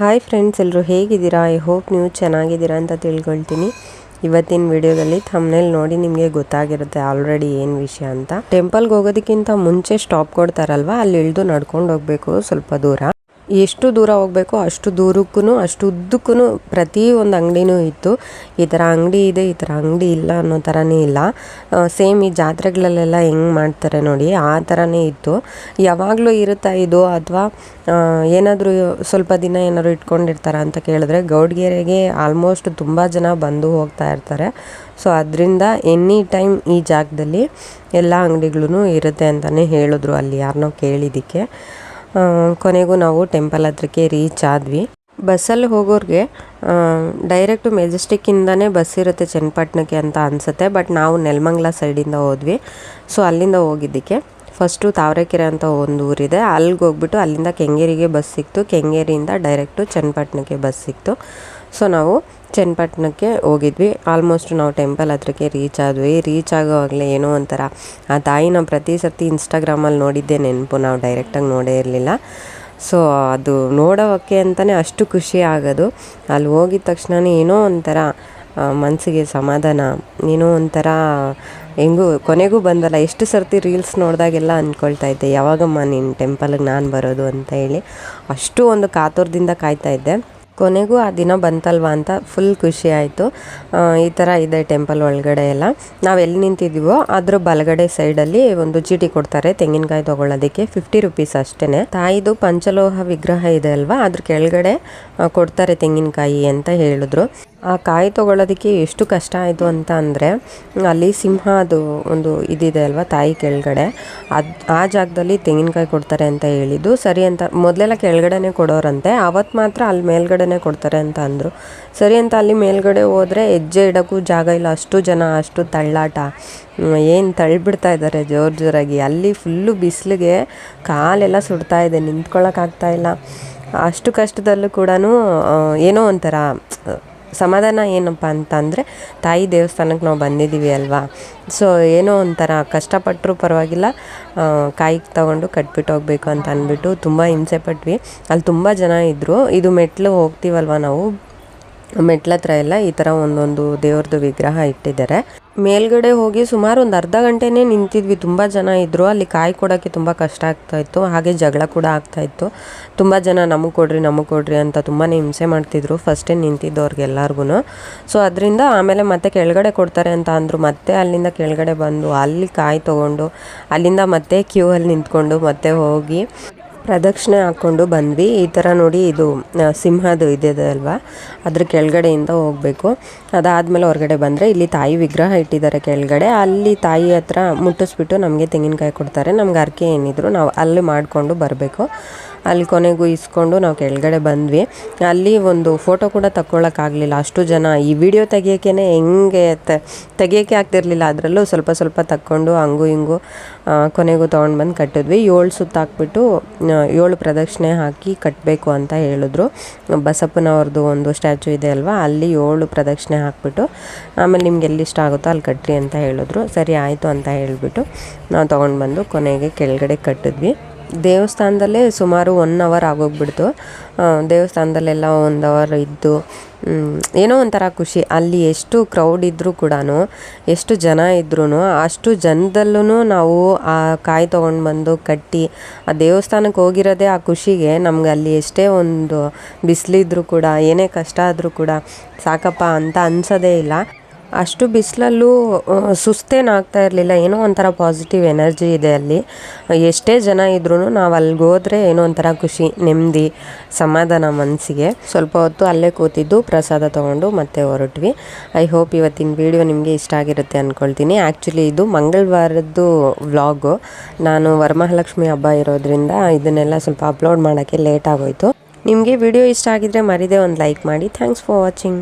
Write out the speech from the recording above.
Hi friends ಎಲ್ಲರೂ ಹೇಗಿದ್ದೀರಾ? I hope ನೀವು ಚೆನ್ನಾಗಿದ್ದೀರಾ ಅಂತ ತಿಳ್ಕೊಳ್ತೀನಿ. ಇವತ್ತಿನ ವಿಡಿಯೋದಲ್ಲಿ ಥಮ್ನೇಲ್ ನೋಡಿ ನಿಮಗೆ ಗೊತ್ತಾಗಿರುತ್ತೆ ಆಲ್ರೆಡಿ ಏನು ವಿಷಯ ಅಂತ. ಟೆಂಪಲ್ಗೆ ಹೋಗೋದಕ್ಕಿಂತ ಮುಂಚೆ ಸ್ಟಾಪ್ ಕೊಡ್ತಾರಲ್ವ? ಅಲ್ಲಿ ಇಳಿದು ನಡ್ಕೊಂಡು ಹೋಗಬೇಕು ಸ್ವಲ್ಪ ದೂರ. ಎಷ್ಟು ದೂರ ಹೋಗಬೇಕು ಅಷ್ಟು ದೂರಕ್ಕೂ ಅಷ್ಟು ಉದ್ದಕ್ಕೂ ಪ್ರತಿ ಒಂದು ಅಂಗಡಿನೂ ಇತ್ತು. ಈ ಥರ ಅಂಗಡಿ ಇದೆ, ಈ ಥರ ಅಂಗಡಿ ಇಲ್ಲ ಅನ್ನೋ ಥರನೇ ಇಲ್ಲ. ಸೇಮ್ ಈ ಜಾತ್ರೆಗಳಲ್ಲೆಲ್ಲ ಹೆಂಗೆ ಮಾಡ್ತಾರೆ ನೋಡಿ, ಆ ಥರನೇ ಇತ್ತು. ಯಾವಾಗಲೂ ಇರುತ್ತಾ ಇದು? ಅಥವಾ ಏನಾದರೂ ಸ್ವಲ್ಪ ದಿನ ಏನಾದ್ರು ಇಟ್ಕೊಂಡಿರ್ತಾರ ಅಂತ ಕೇಳಿದ್ರೆ ಗೌಡ್ಗೆರೆಗೆ ಆಲ್ಮೋಸ್ಟ್ ತುಂಬ ಜನ ಬಂದು ಹೋಗ್ತಾ ಇರ್ತಾರೆ. ಸೊ ಅದರಿಂದ ಎನಿ ಟೈಮ್ ಈ ಜಾಗದಲ್ಲಿ ಎಲ್ಲ ಅಂಗಡಿಗಳೂ ಇರುತ್ತೆ ಅಂತಲೇ ಹೇಳಿದ್ರು ಅಲ್ಲಿ ಯಾರನ್ನೋ ಕೇಳಿದ್ದಕ್ಕೆ ಕೊನೆಗೂ ನಾವು ಟೆಂಪಲ್ ಹತ್ರಕ್ಕೆ ರೀಚ್ ಆದ್ವಿ. ಬಸ್ಸಲ್ಲಿ ಹೋಗೋರಿಗೆ ಡೈರೆಕ್ಟು ಮೆಜೆಸ್ಟಿಕ್ಕಿಂದನೇ ಬಸ್ ಇರುತ್ತೆ ಚನ್ನಪಟ್ಟಣಕ್ಕೆ ಅಂತ ಅನಿಸುತ್ತೆ ಬಟ್ ನಾವು ನೆಲಮಂಗ್ಲ ಸೈಡಿಂದ ಹೋದ್ವಿ. ಸೊ ಅಲ್ಲಿಂದ ಹೋಗಿದ್ದಕ್ಕೆ. ಫಸ್ಟು ತಾವರೆಕೆರೆ ಅಂತ ಒಂದು ಊರಿದೆ. ಅಲ್ಲಿಗೆ ಹೋಗ್ಬಿಟ್ಟು ಅಲ್ಲಿಂದ ಕೆಂಗೇರಿಗೆ ಬಸ್ ಸಿಕ್ತು. ಕೆಂಗೇರಿಯಿಂದ ಡೈರೆಕ್ಟು ಚನ್ನಪಟ್ಟಣಕ್ಕೆ ಬಸ್ ಸಿಕ್ತು. ಸೊ ನಾವು ಚನ್ನಪಟ್ಟಣಕ್ಕೆ ಹೋಗಿದ್ವಿ. ಆಲ್ಮೋಸ್ಟ್ ನಾವು ಟೆಂಪಲ್ ಹತ್ರಕ್ಕೆ ರೀಚ್ ಆದ್ವಿ. ರೀಚ್ ಆಗೋವಾಗಲೇ ಏನೋ ಒಂಥರ ಆ ತಾಯಿನ ಪ್ರತಿ ಸರ್ತಿ ಇನ್ಸ್ಟಾಗ್ರಾಮಲ್ಲಿ ನೋಡಿದ್ದೆ ನೆನಪು. ನಾವು ಡೈರೆಕ್ಟಾಗಿ ನೋಡೇ ಇರಲಿಲ್ಲ. ಸೊ ಅದು ನೋಡೋಕ್ಕೆ ಅಂತಲೇ ಅಷ್ಟು ಖುಷಿ ಆಗೋದು. ಅಲ್ಲಿ ಹೋಗಿದ ತಕ್ಷಣ ಏನೋ ಒಂಥರ ಮನಸ್ಸಿಗೆ ಸಮಾಧಾನ, ಏನೋ ಒಂಥರ ಹೆಂಗೂ ಕೊನೆಗೂ ಬಂದಲ್ಲ. ಎಷ್ಟು ಸರ್ತಿ ರೀಲ್ಸ್ ನೋಡಿದಾಗೆಲ್ಲ ಅಂದ್ಕೊಳ್ತಾ ಇದ್ದೆ. ಯಾವಾಗಮ್ಮ ನೀನು ಟೆಂಪಲ್ಗೆ ನಾನು ಬರೋದು ಅಂತ ಹೇಳಿ ಅಷ್ಟು ಒಂದು ಕಾತುರದಿಂದ ಕಾಯ್ತಾ ಇದ್ದೆ. ಕೊನೆಗೂ ಆ ದಿನ ಬಂತಲ್ವಾ ಅಂತ ಫುಲ್ ಖುಷಿ ಆಯಿತು. ಈ ಥರ ಇದೆ ಟೆಂಪಲ್ ಒಳಗಡೆ ಎಲ್ಲ. ನಾವು ಎಲ್ಲಿ ನಿಂತಿದ್ದೀವೋ ಅದ್ರ ಬಲಗಡೆ ಸೈಡಲ್ಲಿ ಒಂದು ಚೀಟಿ ಕೊಡ್ತಾರೆ ತೆಂಗಿನಕಾಯಿ ತೊಗೊಳ್ಳೋದಕ್ಕೆ ಫಿಫ್ಟಿ ರುಪೀಸ್ ಅಷ್ಟೇ ತಾಯಿದು ಪಂಚಲೋಹ ವಿಗ್ರಹ ಇದೆ ಅಲ್ವಾ? ಅದ್ರ ಕೆಳಗಡೆ ಕೊಡ್ತಾರೆ ತೆಂಗಿನಕಾಯಿ ಅಂತ ಹೇಳಿದ್ರು. ಆ ಕಾಯಿ ತೊಗೊಳೋದಕ್ಕೆ ಎಷ್ಟು ಕಷ್ಟ ಆಯಿತು ಅಂತ ಅಂದರೆ, ಅಲ್ಲಿ ಸಿಂಹ ಅದು ಒಂದು ಇದಿದೆ ಅಲ್ವಾ, ತಾಯಿ ಕೆಳಗಡೆ. ಅದು, ಆ ಜಾಗದಲ್ಲಿ ತೆಂಗಿನಕಾಯಿ ಕೊಡ್ತಾರೆ ಅಂತ ಹೇಳಿದ್ದು. ಸರಿ ಅಂತ, ಮೊದಲೆಲ್ಲ ಕೆಳಗಡೆನೆ ಕೊಡೋರಂತೆ ಅವತ್ತು ಮಾತ್ರ ಅಲ್ಲಿ ಮೇಲ್ಗಡೆನೆ ಕೊಡ್ತಾರೆ ಅಂತ ಅಂದರು. ಸರಿ ಅಂತ ಅಲ್ಲಿ ಮೇಲ್ಗಡೆ ಹೋದರೆ ಹೆಜ್ಜೆ ಇಡೋಕ್ಕೂ ಜಾಗ ಇಲ್ಲ. ಅಷ್ಟು ಜನ, ಅಷ್ಟು ತಳ್ಳಾಟ. ಏನು ತಳ್ಳಿಬಿಡ್ತಾ ಇದ್ದಾರೆ ಜೋರು ಜೋರಾಗಿ. ಅಲ್ಲಿ ಫುಲ್ಲು ಬಿಸಿಲಿಗೆ ಕಾಲೆಲ್ಲ ಸುಡ್ತಾ ಇದೆ ನಿಂತ್ಕೊಳ್ಳೋಕ್ಕಾಗ್ತಾ ಇಲ್ಲ. ಅಷ್ಟು ಕಷ್ಟದಲ್ಲೂ ಕೂಡ ಏನೋ ಒಂಥರ ಸಮಾಧಾನ ಏನಪ್ಪ ಅಂತ ಅಂದರೆ ತಾಯಿ ದೇವಸ್ಥಾನಕ್ಕೆ ನಾವು ಬಂದಿದ್ದೀವಿ ಅಲ್ವಾ? ಸೊ ಏನೋ ಒಂಥರ ಕಷ್ಟಪಟ್ಟರೂ ಪರವಾಗಿಲ್ಲ ಕಾಯಿಗೆ ಕಾಯಿ ತಗೊಂಡು ಕಟ್ಬಿಟ್ಟು ಹೋಗಬೇಕು ಅಂತ ಅಂದ್ಬಿಟ್ಟು ತುಂಬ ಹಿಂಸೆ ಪಟ್ವಿ. ಅಲ್ಲಿ ತುಂಬ ಜನ ಇದ್ದರು ಇದು ಮೆಟ್ಲು ಹೋಗ್ತೀವಲ್ವ ನಾವು? ಮೆಟ್ಲ ಹತ್ರ ಎಲ್ಲ ಈ ಥರ ಒಂದೊಂದು ದೇವ್ರದ್ದು ವಿಗ್ರಹ ಇಟ್ಟಿದ್ದಾರೆ. ಮೇಲ್ಗಡೆ ಹೋಗಿ ಸುಮಾರು ಒಂದು ಅರ್ಧ ಗಂಟೆನೇ ನಿಂತಿದ್ವಿ. ತುಂಬ ಜನ ಇದ್ದರು ಅಲ್ಲಿ ಕಾಯಿ ಕೊಡೋಕ್ಕೆ ತುಂಬ ಕಷ್ಟ ಆಗ್ತಾ ಇತ್ತು. ಹಾಗೆ ಜಗಳ ಕೂಡ ಆಗ್ತಾ ಇತ್ತು. ತುಂಬ ಜನ ನಮಗೆ ಕೊಡ್ರಿ ನಮಗೆ ಕೊಡ್ರಿ ಅಂತ ತುಂಬಾ ಹಿಂಸೆ ಮಾಡ್ತಿದ್ರು. ಫಸ್ಟೇ ನಿಂತಿದ್ದವ್ರಿಗೆ ಎಲ್ಲರಿಗೂ ಸೊ ಅದರಿಂದ ಆಮೇಲೆ ಮತ್ತೆ ಕೆಳಗಡೆ ಕೊಡ್ತಾರೆ ಅಂತ ಅಂದರು. ಮತ್ತೆ ಅಲ್ಲಿಂದ ಕೆಳಗಡೆ ಬಂದು, ಅಲ್ಲಿ ಕಾಯಿ ತೊಗೊಂಡು, ಅಲ್ಲಿಂದ ಮತ್ತೆ ಕ್ಯೂ ಅಲ್ಲಿ ನಿಂತ್ಕೊಂಡು ಮತ್ತೆ ಹೋಗಿ. ಪ್ರದಕ್ಷಿಣೆ ಹಾಕ್ಕೊಂಡು ಬಂದ್ವಿ. ಈ ಥರ ನೋಡಿ ಇದು ಸಿಂಹದ ಇದಲ್ವಾ ಇದೆ ಅಲ್ವಾ? ಅದ್ರ ಕೆಳಗಡೆಯಿಂದ ಹೋಗಬೇಕು. ಅದಾದಮೇಲೆ ಹೊರಗಡೆ ಬಂದರೆ ಇಲ್ಲಿ ತಾಯಿ ವಿಗ್ರಹ ಇಟ್ಟಿದ್ದಾರೆ ಕೆಳಗಡೆ. ಅಲ್ಲಿ ತಾಯಿ ಹತ್ರ ಮುಟ್ಟಿಸ್ಬಿಟ್ಟು ನಮಗೆ ತೆಂಗಿನಕಾಯಿ ಕೊಡ್ತಾರೆ. ನಮ್ಗೆ ಅರ್ಕೆ ಏನಿದ್ರು ನಾವು ಅಲ್ಲಿ ಮಾಡಿಕೊಂಡು ಬರಬೇಕು. ಅಲ್ಲಿ ಕೊನೆಗೂ ಇಸ್ಕೊಂಡು ನಾವು ಕೆಳಗಡೆ ಬಂದ್ವಿ. ಅಲ್ಲಿ ಒಂದು ಫೋಟೋ ಕೂಡ ತಗೊಳಕ್ಕಾಗಲಿಲ್ಲ ಅಷ್ಟು ಜನ ಈ ವಿಡಿಯೋ ತೆಗಿಯೋಕೆ ಹೆಂಗೆ ತೆಗಿಯೋಕ್ಕೆ ಆಗ್ತಿರ್ಲಿಲ್ಲ. ಅದರಲ್ಲೂ ಸ್ವಲ್ಪ ಸ್ವಲ್ಪ ತಕ್ಕೊಂಡು ಹಂಗು ಹಿಂಗು ಕೊನೆಗೂ ತೊಗೊಂಡು ಬಂದು ಕಟ್ಟಿದ್ವಿ. ಏಳು ಸುತ್ತ ಹಾಕ್ಬಿಟ್ಟು ಏಳು ಪ್ರದಕ್ಷಿಣೆ ಹಾಕಿ ಕಟ್ಟಬೇಕು ಅಂತ ಹೇಳಿದ್ರು. ಬಸಪ್ಪನವ್ರದ್ದು ಒಂದು ಸ್ಟ್ಯಾಚು ಇದೆ ಅಲ್ವಾ? ಅಲ್ಲಿ ಏಳು ಪ್ರದಕ್ಷಿಣೆ ಹಾಕ್ಬಿಟ್ಟು, ಆಮೇಲೆ ನಿಮ್ಗೆ ಎಲ್ಲಿ ಇಷ್ಟ ಆಗುತ್ತೋ ಅಲ್ಲಿ ಕಟ್ಟ್ರಿ ಅಂತ ಹೇಳಿದ್ರು. ಸರಿ, ಆಯಿತು ಅಂತ ಹೇಳಿಬಿಟ್ಟು, ನಾವು ತೊಗೊಂಡು ಬಂದು ಕೊನೆಗೆ ಕೆಳಗಡೆ ಕಟ್ಟಿದ್ವಿ. ದೇವಸ್ಥಾನದಲ್ಲೇ ಸುಮಾರು ಒನ್ ಅವರ್ ಆಗೋಗ್ಬಿಡ್ತು. ದೇವಸ್ಥಾನದಲ್ಲೆಲ್ಲ ಒಂದು ಅವರ್ ಇದ್ದು ಏನೋ ಒಂಥರ ಖುಷಿ. ಅಲ್ಲಿ ಎಷ್ಟು ಕ್ರೌಡ್ ಇದ್ದರೂ ಕೂಡ ಎಷ್ಟು ಜನ ಇದ್ರೂ ಅಷ್ಟು ಜನದಲ್ಲೂ ನಾವು ಆ ಕಾಯಿ ತೊಗೊಂಡು ಬಂದು ಕಟ್ಟಿ, ಆ ದೇವಸ್ಥಾನಕ್ಕೆ ಹೋಗಿರೋದೇ ಆ ಖುಷಿಗೆ ನಮ್ಗೆ ಅಲ್ಲಿ ಎಷ್ಟೇ ಒಂದು ಬಿಸಿಲಿದ್ರೂ ಕೂಡ, ಏನೇ ಕಷ್ಟ ಆದರೂ ಕೂಡ ಸಾಕಪ್ಪ ಅಂತ ಅನ್ಸೋದೇ ಇಲ್ಲ. ಅಷ್ಟು ಬಿಸಿಲಲ್ಲೂ ಸುಸ್ತೇನಾಗ್ತಾ ಇರಲಿಲ್ಲ. ಏನೋ ಒಂಥರ ಪಾಸಿಟಿವ್ ಎನರ್ಜಿ ಇದೆ ಅಲ್ಲಿ. ಎಷ್ಟೇ ಜನ ಇದ್ರೂ ನಾವು ಅಲ್ಲಿಗೆ ಹೋದರೆ ಏನೋ ಒಂಥರ ಖುಷಿ, ನೆಮ್ಮದಿ, ಸಮಾಧಾನ ಮನಸ್ಸಿಗೆ ಸ್ವಲ್ಪ ಹೊತ್ತು ಅಲ್ಲೇ ಕೂತಿದ್ದು, ಪ್ರಸಾದ ತೊಗೊಂಡು ಮತ್ತೆ ಹೊರಟ್ವಿ. ಐ ಹೋಪ್ ಇವತ್ತಿನ ವಿಡಿಯೋ ನಿಮಗೆ ಇಷ್ಟ ಆಗಿರುತ್ತೆ ಅಂದ್ಕೊಳ್ತೀನಿ ಆ್ಯಕ್ಚುಲಿ ಇದು ಮಂಗಳವಾರದ್ದು ವ್ಲಾಗು. ನಾನು ವರಮಹಾಲಕ್ಷ್ಮಿ ಹಬ್ಬ ಇರೋದ್ರಿಂದ ಇದನ್ನೆಲ್ಲ ಸ್ವಲ್ಪ ಅಪ್ಲೋಡ್ ಮಾಡೋಕ್ಕೆ ಲೇಟ್ ಆಗೋಯಿತು. ನಿಮಗೆ ವಿಡಿಯೋ ಇಷ್ಟ ಆಗಿದ್ರೆ ಮರಿದೇ ಒಂದು ಲೈಕ್ ಮಾಡಿ. Thanks for watching